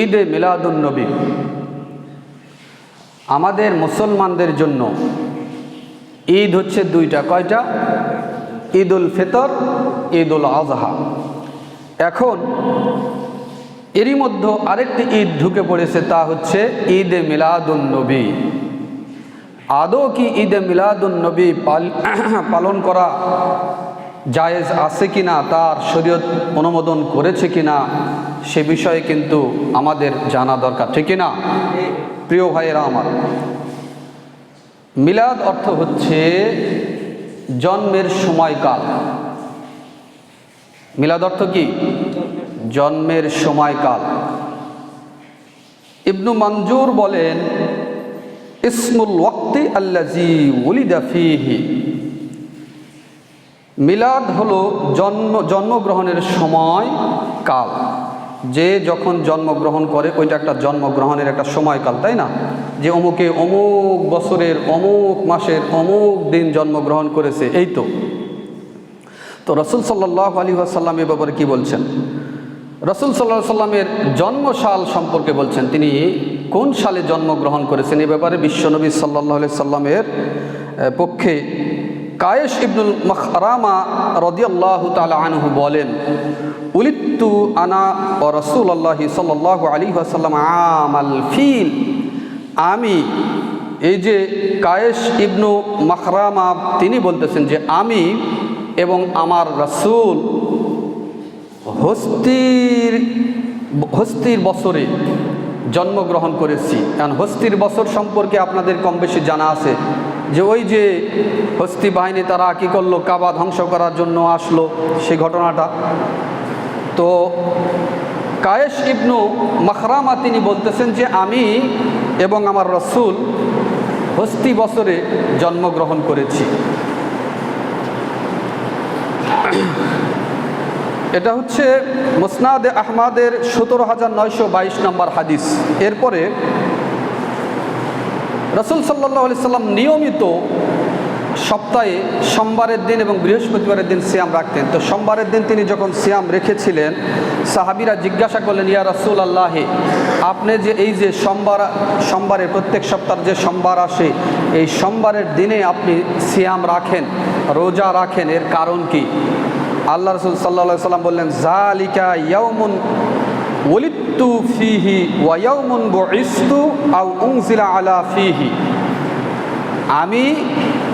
ঈদে মিলাদুন্নবী আমাদের মুসলমানদের জন্য ঈদ হচ্ছে দুইটা, কয়টা? ঈদ উল ফিতর ঈদ উল আজহা এখন এরই মধ্যে আরেকটি ঈদ ঢুকে পড়েছে, তা হচ্ছে ঈদে মিলাদুন্নবী আদৌ কি ঈদে মিলাদুন্নবী পাল পালন করা জায়েজ আছে কিনা, তার শরীয়ত অনুমোদন করেছে কি না সে বিষয়ে কিন্তু আমাদের জানা দরকার, ঠিক না প্রিয় ভাইয়েরা আমার, মিলাদ অর্থ হচ্ছে জন্মের সময়কাল। মিলাদ অর্থ কি? জন্মের সময়কাল। ইবনু মঞ্জুর বলেন, ইসমুল ওয়াক্তি আল্লাজি উলিদা ফিহি। মিলাদ হলো জন্ম, জন্মগ্রহণের সময় কাল। যে যখন জন্মগ্রহণ করে, ওইটা একটা জন্মগ্রহণের একটা সময়কাল, তাই না? যে অমুকে অমুক বছরের, অমুক মাসের, অমুক দিন জন্মগ্রহণ করেছে, এই তো। তো রসুল সাল্লাহ আলী আসাল্লাম এ ব্যাপারে কী বলছেন? রসুল সাল্লাহ সাল্লামের জন্মসাল সম্পর্কে বলছেন, তিনি কোন সালে জন্মগ্রহণ করেছেন? এ ব্যাপারে বিশ্বনবী সাল্লাহ আলি সাল্লামের পক্ষে কায়েশ ইবনুল মখরামা রদিয়াল্লাহ তালা আনহু বলেন, উলিত্তু আনা ও রসুল আল্লাহ সাল্লাহ আলী আসাল্লাম আমাল ফিল। আমি, এই যে কায়েশ ইবনু মখরামা, তিনি বলতেছেন যে আমি এবং আমার রসুল হস্তির হস্তির বছরে জন্মগ্রহণ করেছি। কারণ হস্তির বছর সম্পর্কে আপনাদের কম বেশি জানা আছে। যে ওই যে হস্তি বাহিনী তারা কী করল? কাবা ধ্বংস করার জন্য আসলো সেই ঘটনাটা। তো কায়েশ ইবনু মখরামা তিনি বলতেছেন যে, আমি এবং আমার রসুল হস্তি বছরে জন্মগ্রহণ করেছি। এটা হচ্ছে মুসনাদ আহমাদের সতেরো হাজার নয়শো বাইশ নম্বর হাদিস। এরপরে রসুল সাল্লাহ সাল্লাম নিয়মিত সপ্তাহে সোমবারের দিন এবং বৃহস্পতিবারের দিন সিয়াম রাখতেন। তো সোমবারের দিন তিনি যখন সিয়াম রেখেছিলেন, সাহাবিরা জিজ্ঞাসা করলেন, ইয়া রসুল আল্লাহে আপনি যে এই যে সোমবার, সোমবারের প্রত্যেক সপ্তাহ যে সোমবার আসে, এই সোমবারের দিনে আপনি সিয়াম রাখেন, রোজা রাখেন, এর কারণ কি? আল্লাহ রসুল সাল্লা সাল্লাম বললেন জালিকা ইয়াউমুন ওলিত্তু ফিহি ওয়াউমুন বইস্তু আউ উংজিলা আলা ফিহি। আমি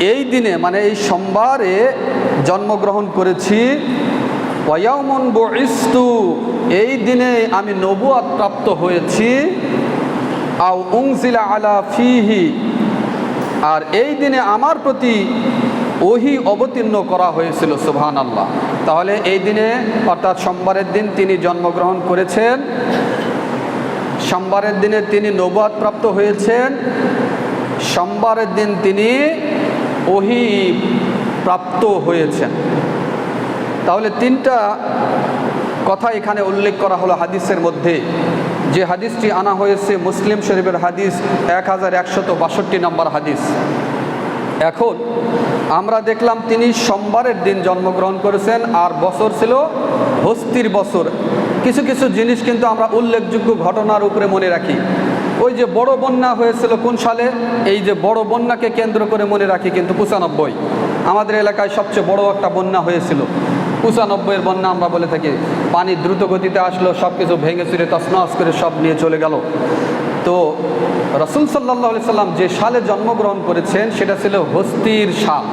এই দিনে মানে এই সোমবারে জন্মগ্রহণ করেছি। ওয়াউমুন বইস্তু, এই দিনে আমি নবুয়াত প্রাপ্ত হয়েছি। আউ উংজিলা আলা ফিহি। আর এই দিনে আমার প্রতি ওহি অবতীর্ণ করা হয়েছিল সুবহান আল্লাহ তাহলে এই দিনে, অর্থাৎ সোমবারের দিন তিনি জন্মগ্রহণ করেছেন। সোমবারের দিনে তিনি নবাদ প্রাপ্ত হয়েছেন। সোমবারের দিন তিনি ওহি প্রাপ্ত হয়েছেন। তাহলে তিনটা কথা এখানে উল্লেখ করা হলো হাদিসের মধ্যে। যে হাদিসটি আনা হয়েছে মুসলিম শরীফের হাদিস এক হাজার একশত বাষট্টি নম্বর হাদিস। এখন আমরা দেখলাম তিনি সোমবারের দিন জন্মগ্রহণ করেছেন আর বছর ছিল হস্তির বছর। কিছু কিছু জিনিস কিন্তু আমরা উল্লেখযোগ্য ঘটনার উপরে মনে রাখি। ওই যে বড় বন্যা হয়েছিল কোন সালে? এই যে বড় বন্যাকে কেন্দ্র করে মনে রাখি কিন্তু পঁচানব্বই। আমাদের এলাকায় সবচেয়ে বড় একটা বন্যা হয়েছিল। পঁচানব্বইয়ের বন্যা আমরা বলে থাকি। পানি দ্রুত গতিতে আসলো সব কিছু ভেঙে চুরে তসনস করে সব নিয়ে চলে গেল। তো রসুল সাল্লাহ সাল্লাম যে সালে জন্মগ্রহণ করেছেন, সেটা ছিল হস্তির সাল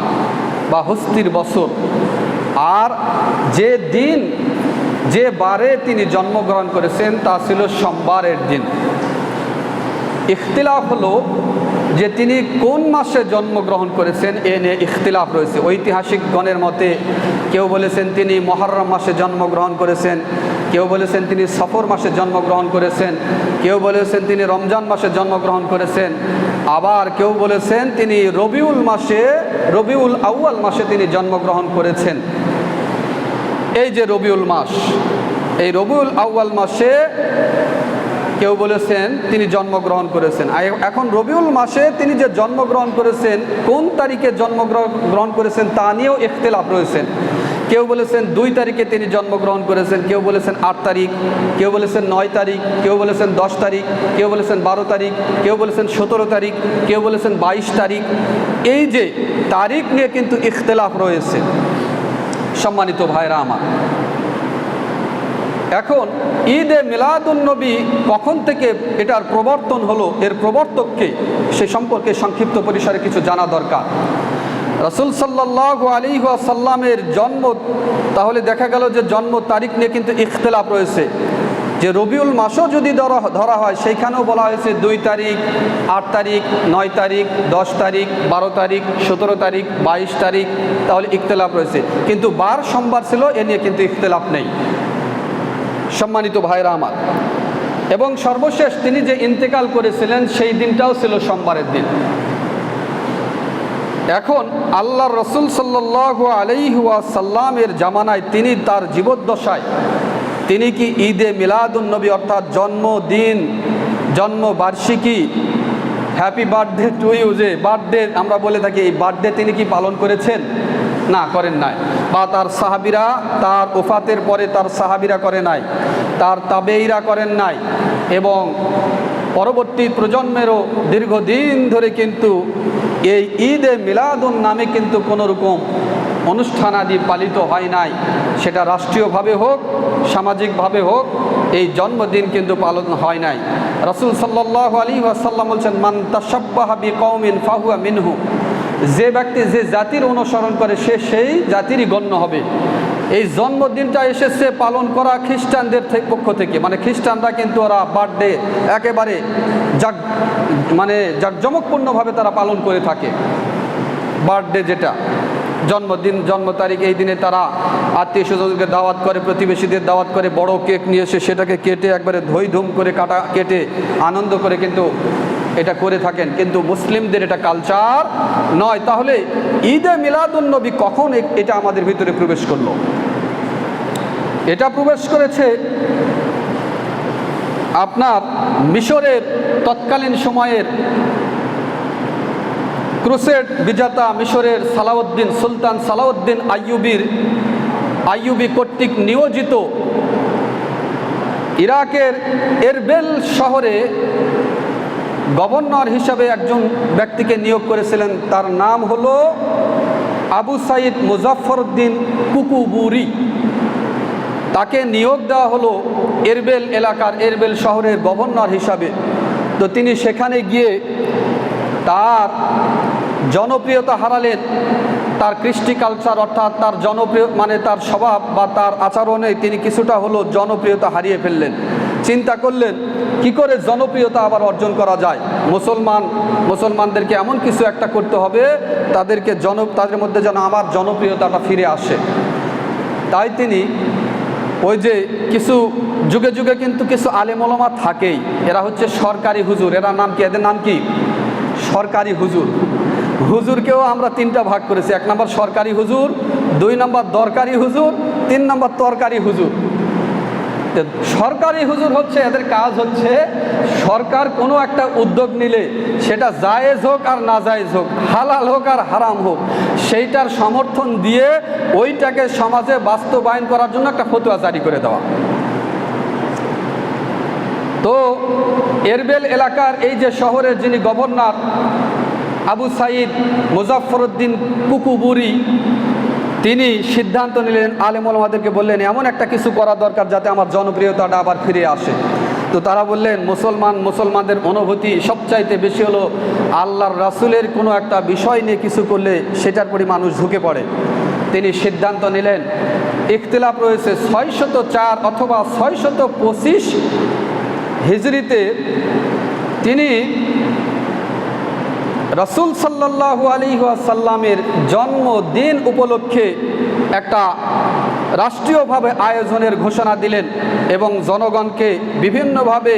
বা হস্তির বছর। আর যে দিন, যে বারে তিনি জন্মগ্রহণ করেছেন, তা ছিল সোমবারের দিন। ইখতিলাফ হলো যে তিনি কোন মাসে জন্মগ্রহণ করেছেন, এ নিয়ে ইখতিলাফ রয়েছে। ঐতিহাসিকগণের মতে কেউ বলেছেন তিনি মহরম মাসে জন্মগ্রহণ করেছেন, কেউ বলেছেন তিনি সফর মাসে জন্মগ্রহণ করেছেন, কেউ বলেছেন তিনি রমজান মাসে জন্মগ্রহণ করেছেন, আবার কেউ বলেছেন তিনি রবিউল মাসে, রবিউল আউয়াল মাসে তিনি জন্মগ্রহণ করেছেন। এই যে রবিউল মাস, এই রবিউল আউয়াল মাসে কেউ বলেছেন তিনি জন্মগ্রহণ করেছেন। এখন রবিউল মাসে তিনি যে জন্মগ্রহণ করেছেন, কোন তারিখে জন্মগ্রহণ করেছেন তা নিয়েও ইখতলাফ রয়েছেন কেউ বলেছেন দুই তারিখে তিনি জন্মগ্রহণ করেছেন, কেউ বলেছেন আট তারিখ, কেউ বলেছেন নয় তারিখ, কেউ বলেছেন দশ তারিখ, কেউ বলেছেন বারো তারিখ, কেউ বলেছেন সতেরো তারিখ, কেউ বলেছেন বাইশ তারিখ। এই যে তারিখ নিয়ে কিন্তু ইখতলাফ রয়েছে। সম্মানিত ভাইরা আমার এখন ঈদে মিলাদুন্নবী কখন থেকে এটার প্রবর্তন হলো, এর প্রবর্তককে সে সম্পর্কে সংক্ষিপ্ত পরিসরে কিছু জানা দরকার। রসুল সাল্লাহ আলী সাল্লামের জন্ম, তাহলে দেখা গেল যে জন্ম তারিখ নিয়ে কিন্তু ইখতলাফ রয়েছে। যে রবিউল মাসও যদি ধরা ধরা হয়, সেইখানেও বলা হয়েছে দুই তারিখ, আট তারিখ, নয় তারিখ, দশ তারিখ, বারো তারিখ, সতেরো তারিখ, বাইশ তারিখ, তাহলে ইখতলাফ রয়েছে। কিন্তু বার সোমবার ছিল, এ নিয়ে কিন্তু ইখতলাফ নেই। সম্মানিত ভাইরা আমার। এবং সর্বশেষ তিনি যে ইন্তেকাল করেছিলেন, সেই দিনটাও ছিল সোমবারের দিন। এখন আল্লাহ রসুল সাল্লাহ আলাইহুয়া সাল্লামের জামানায় তিনি তার জীবদ্দশায়, তিনি কি ঈদে মিলাদুন্নবী অর্থাৎ জন্মদিন, জন্মবার্ষিকী হ্যাপি বার্থডে টু ইউ যে বার্থডে আমরা বলে থাকি, এই বার্থডে তিনি কি পালন করেছেন? না করেন নাই। বা তার সাহাবিরা তার ওফাতের পরে তার সাহাবিরা করে নাই। তার তাবেইরা করেন নাই। এবং পরবর্তী প্রজন্মেরও দীর্ঘদিন ধরে কিন্তু এই ঈদে মিলাদুন নামে কিন্তু কোনো রকম অনুষ্ঠানাদি পালিত হয় নাই। সেটা রাষ্ট্রীয়ভাবে হোক, সামাজিকভাবে হোক, এই জন্মদিন কিন্তু পালন হয় নাই। রসুল সাল্লাহ আলী আসাল্লাম বলছেন, মান তাসাব্বাহাবি কৌমিন ফাহুয়া মিনহু। যে ব্যক্তি যে জাতির অনুসরণ করে, সে সেই জাতিরই গণ্য হবে। এই জন্মদিনটা এসেছে পালন করা খ্রিস্টানদের পক্ষ থেকে। মানে খ্রিস্টানরা কিন্তু ওরা বার্থডে একেবারে জাক মানে জাকজমকপূর্ণভাবে তারা পালন করে থাকে। বার্থডে যেটা, জন্মদিন, জন্ম তারিখ, এই দিনে তারা আত্মীয় স্বজনকে দাওয়াত করে, প্রতিবেশীদের দাওয়াত করে, বড় কেক নিয়ে এসে সেটাকে কেটে একবারে ধই ধুম করে কাটা, কেটে আনন্দ করে কিন্তু এটা করে থাকেন, কিন্তু মুসলিমদের এটা কালচার নয়। তাহলে ঈদে মিলাদুন্নবী কখন এটা আমাদের ভিতরে প্রবেশ করল? এটা প্রবেশ করেছে আপনার মিশরের তৎকালীন সময়ের ক্রুসেড বিজাতা মিশরের সালাউদ্দিন, সুলতান সালাউদ্দিন আইয়ুবির, আইয়ুবি কর্তৃক নিয়োজিত ইরাকের এরবেল শহরে গভর্নর হিসাবে একজন ব্যক্তিকে নিয়োগ করেছিলেন। তার নাম হলো আবু সাইদ মুজাফরউদ্দিন কুকুবুরি। তাকে নিয়োগ দেওয়া হলো এরবেল এলাকার এরবেল শহরের গভর্নর হিসাবে। তো তিনি সেখানে গিয়ে তার জনপ্রিয়তা হারালেন তার কৃষ্টি কালচার অর্থাৎ তার জনপ্রিয় মানে তার স্বভাব বা তার আচরণে তিনি কিছুটা হলো জনপ্রিয়তা হারিয়ে ফেললেন। চিন্তা করলেন, কি করে জনপ্রিয়তা আবার অর্জন করা যায়? মুসলমান, মুসলমানদেরকে এমন কিছু একটা করতে হবে, তাদেরকে জন, তাদের মধ্যে যেন আমার জনপ্রিয়তাটা ফিরে আসে। তাই তিনি ওই যে কিছু, যুগে যুগে কিন্তু কিছু আলেমলমা থাকেই। এরা হচ্ছে সরকারি হুজুর। এরা নাম কি? এদের নাম কি? সরকারি হুজুর। হুজুরকেও আমরা তিনটা ভাগ করেছি। এক নম্বর সরকারি হুজুর, দুই নম্বর দরকারি হুজুর, তিন নম্বর তরকারি হুজুর। সরকারি হুজুর হচ্ছে, এদের কাজ হচ্ছে সরকার কোনো একটা উদ্যোগ নিলে সেটা জায়েজ হোক আর না জায়েজ হোক, হালাল হোক আর হারাম হোক, সেইটার সমর্থন দিয়ে ওইটাকে সমাজে বাস্তবায়ন করার জন্য একটা ফতুয়া জারি করে দেওয়া। তো এরবেল এলাকার এই যে শহরের যিনি governor, Abu Said Muzaffaruddin Kukburi তিনি সিদ্ধান্ত নিলেন আলেমুলমাদেরকে বললেন, এমন একটা কিছু করা দরকার যাতে আমার জনপ্রিয়তাটা আবার ফিরে আসে। তো তারা বললেন, মুসলমান, মুসলমানদের অনুভূতি সবচাইতে বেশি হলো আল্লাহর রাসুলের কোনো একটা বিষয় নিয়ে কিছু করলে সেটার প্রতি মানুষ ঝুঁকে পড়ে। তিনি সিদ্ধান্ত নিলেন, ইখতিলাফ রয়েছে ছয়শত চার অথবা ছয়শত পঁচিশ হিজড়িতে। তিনি রসুল সাল্লাহু আলী সাল্লামের জন্মদিন উপলক্ষে একটা রাষ্ট্রীয়ভাবে আয়োজনের ঘোষণা দিলেন এবং জনগণকে বিভিন্নভাবে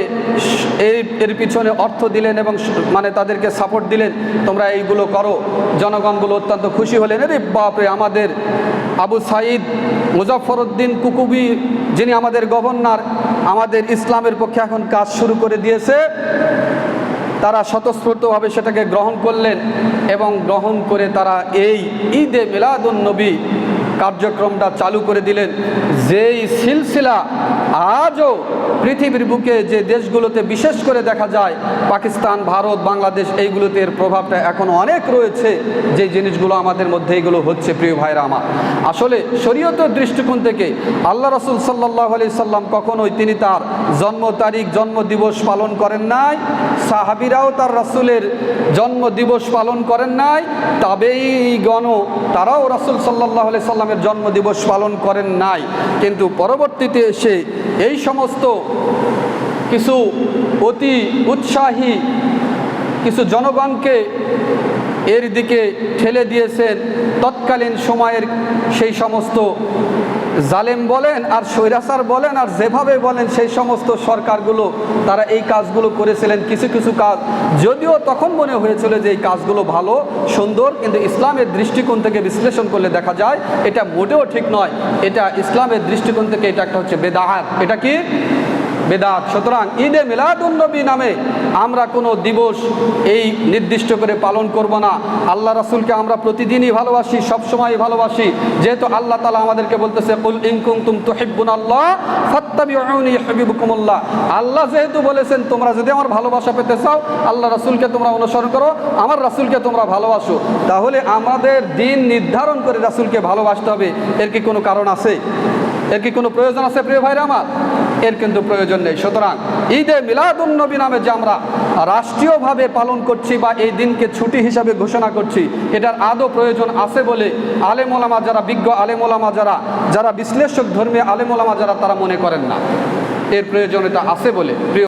এই এর পিছনে অর্থ দিলেন এবং মানে তাদেরকে সাপোর্ট দিলেন, তোমরা এইগুলো করো। জনগণগুলো অত্যন্ত খুশি হলেন। রে বাপরে, আমাদের আবু সাইদ মুজাফরউদ্দিন কুকুবি, যিনি আমাদের গভর্নর, আমাদের ইসলামের পক্ষে এখন কাজ শুরু করে দিয়েছে। তারা স্বতঃস্ফূর্তভাবে সেটাকে গ্রহণ করলেন এবং গ্রহণ করে তারা এই ঈদে মিলাদুল নবী কার্যক্রমটা চালু করে দিলেন। যেই সিলসিলা আজও পৃথিবীর বুকে যে দেশগুলোতে বিশেষ করে দেখা যায়, পাকিস্তান, ভারত, বাংলাদেশ, এইগুলোতে এর প্রভাবটা এখন অনেক রয়েছে, যে জিনিসগুলো আমাদের মধ্যে এগুলো হচ্ছে প্রিয় ভাইরা আমার। আসলে শরীয়তের দৃষ্টিকোণ থেকে আল্লাহ রসুল সাল্লাহ আলি সাল্লাম কখনোই তিনি তার জন্ম তারিখ, জন্ম দিবস পালন করেন নাই, সাহাবিরাও তার রাসুলের জন্ম দিবস পালন করেন নাই তবেই গণ তারাও রাসুল সাল্লাহ আলি সাল্লামের জন্ম দিবস পালন করেন নাই। কিন্তু পরবর্তীতে এসে এই সমস্ত কিছু অতি উৎসাহী কিছু জনগণকে এর দিকে ঠেলে দিয়েছেন তৎকালীন সময়ের সেই সমস্ত জালেম বলেন আর স্বৈরাচার বলেন আর যেভাবে বলেন সেই সমস্ত সরকারগুলো, তারা এই কাজগুলো করেছিলেন কিছু কিছু কাজ। যদিও তখন মনে হয়েছিল যে এই কাজগুলো ভালো, সুন্দর, কিন্তু ইসলামের দৃষ্টিকোণ থেকে বিশ্লেষণ করলে দেখা যায় এটা মোটেও ঠিক নয়। এটা ইসলামের দৃষ্টিকোণ থেকে এটা একটা হচ্ছে বেদাহাত। এটা কি? বেদাত। সুতরাং ঈদে মিলাদুন্নবী নামে আমরা কোনো দিবস এই নির্দিষ্ট করে পালন করব না। আল্লাহ রাসুলকে আমরা প্রতিদিনই ভালোবাসি সবসময় ভালোবাসি। যেহেতু আল্লাহ তালা আমাদেরকে বলতেছে আল্লাহ আল্লাহ যেহেতু বলেছেন, তোমরা যদি আমার ভালোবাসা পেতে চাও, আল্লাহ রাসুলকে তোমরা অনুসরণ করো, আমার রাসুলকে তোমরা ভালোবাসো। তাহলে আমাদের দিন নির্ধারণ করে রাসুলকে ভালোবাসতে হবে। এর কি কোনো কারণ আছে? এর কি কোনো প্রয়োজন আছে প্রিয় ভাইরা আমার? এর কিন্তু প্রয়োজন নেই। সুতরাং ঈদে মিলাদুন্নবী নামে যে আমরা রাষ্ট্রীয়ভাবে পালন করছি বা এই দিনকে ছুটি হিসাবে ঘোষণা করছি, এটার আদৌ প্রয়োজন আছে বলে আলেমোলামা যারা, বিজ্ঞ আলেমোলামা যারা যারা বিশ্লেষক ধর্মীয় আলেমোলামা যারা, তারা মনে করেন না। এর প্রয়োজনীয়তা আছে বলে